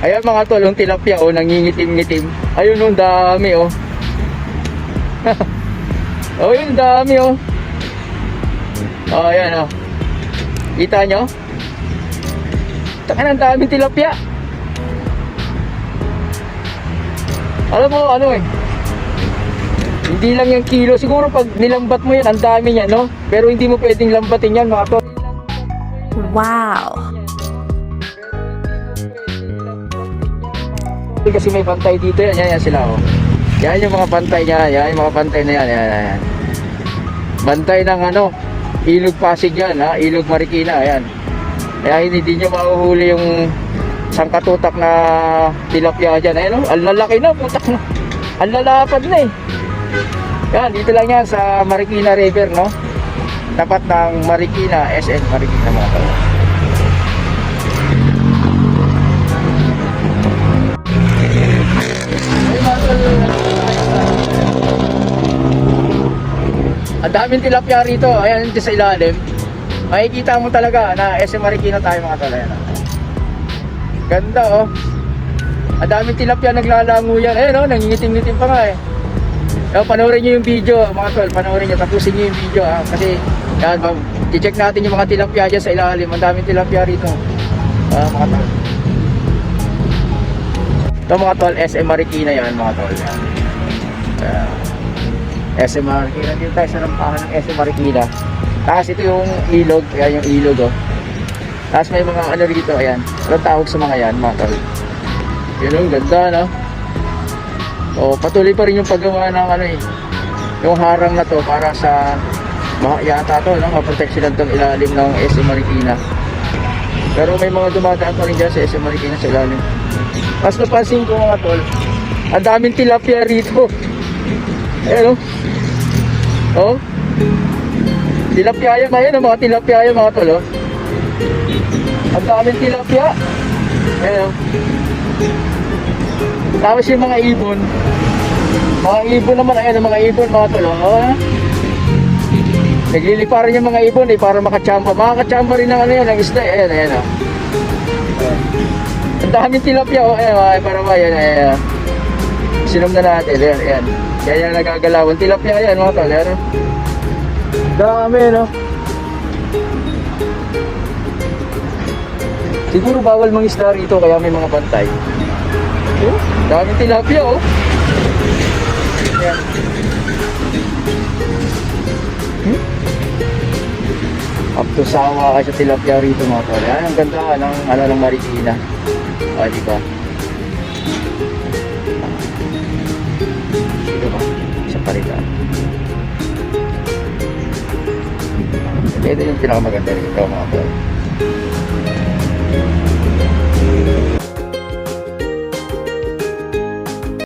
Ayan mga tol, yung tilapia oh, nangingitim-ngitim. Ayun oh, dami oh. oh, yun dami oh. Oh, ayan oh. Kita nyo? Taka ng daming tilapia. Alam mo, ano eh. Hindi lang yung kilo. Siguro pag nilambat mo yan, ang dami niya, no? Pero hindi mo pwedeng lambatin yan, mga tol. Wow. Kasi may pantay dito yan. Yan, yan sila, oh. Yan yung mga pantay niya. Yan yung mga pantay na yan. Yan, yan, yan. Bantay ng ano, Ilog Pasig yan, ha? Ilog Marikina, ayan. Kaya hindi nyo mahuhuli yung sangkatutak na tilapia dyan. Ayan, oh. Ang lalaki na, putak na. Ang lalapad na, eh. Yan, dito lang yan sa Marikina River, no? Tapat ng Marikina, SN Marikina, mga tol. Ang daming tilapia rito. Ayan dito sa ilalim. Makikita mo talaga na SM Marikina tayo mga tol. Ayan, oh. Ganda oh. Ang daming tilapia naglalango yan. Ayan oh, nangingitim-ngitim pa nga eh. Kaya panoorin nyo yung video mga tol. Panoorin nyo. Tapusin nyo yung video ah. Kasi yan, i-check natin yung mga tilapia dyan sa ilalim. Ang daming tilapia rito. Ah, mga tol. Ito mga tol, SM Marikina yan mga tol. Yan. Ayan. SM Marikina. Dito tayo sa rampahan ng SM Marikina. Tapos ito yung ilog. Ayan yung ilog oh. Tapos may mga ano rito. Ayan. Anong tawag sa mga yan mga tol? Yun ang ganda no? O patuloy pa rin yung paggawa ng ano eh. Yung harang na to para sa mga yata to no? Maproteksyonan tong ilalim ng SM Marikina. Pero may mga dumadaan pa rin dyan sa SM Marikina sa ilalim. Mas napansin ko mga tol, ang daming tilapia rito. Ayan o. Oh. Tilapia yan, ayan ang mga tilapia yan mga tol oh. Ang daming tilapia. Ayan o. Tapos yung mga ibon. Mga ibon naman, ayan ang mga ibon mga tol oh. Nagliliparan yung mga ibon eh para makachamba. Makakachamba rin ng ano yan, ng isda. eh. Ayan, ayan o. Ang daming tilapia oh. Ayan, ay, para ba yan, ayan. Sinom na natin, ayan, ayan. Kaya yan nagagalawan. Tilapia yan mga tol, ayan. oh. Dami, no? Siguro bawal mangisda rito kaya may mga bantay. Oh, daming tilapia, oh. Ayan. Hmm? Up to sawa ka sa tilapia rito mga tol. Ayan, ang ganda ng, ano, ng Marikina. O, di ba? sila. Ito yung pinakamaganda rito mga boy.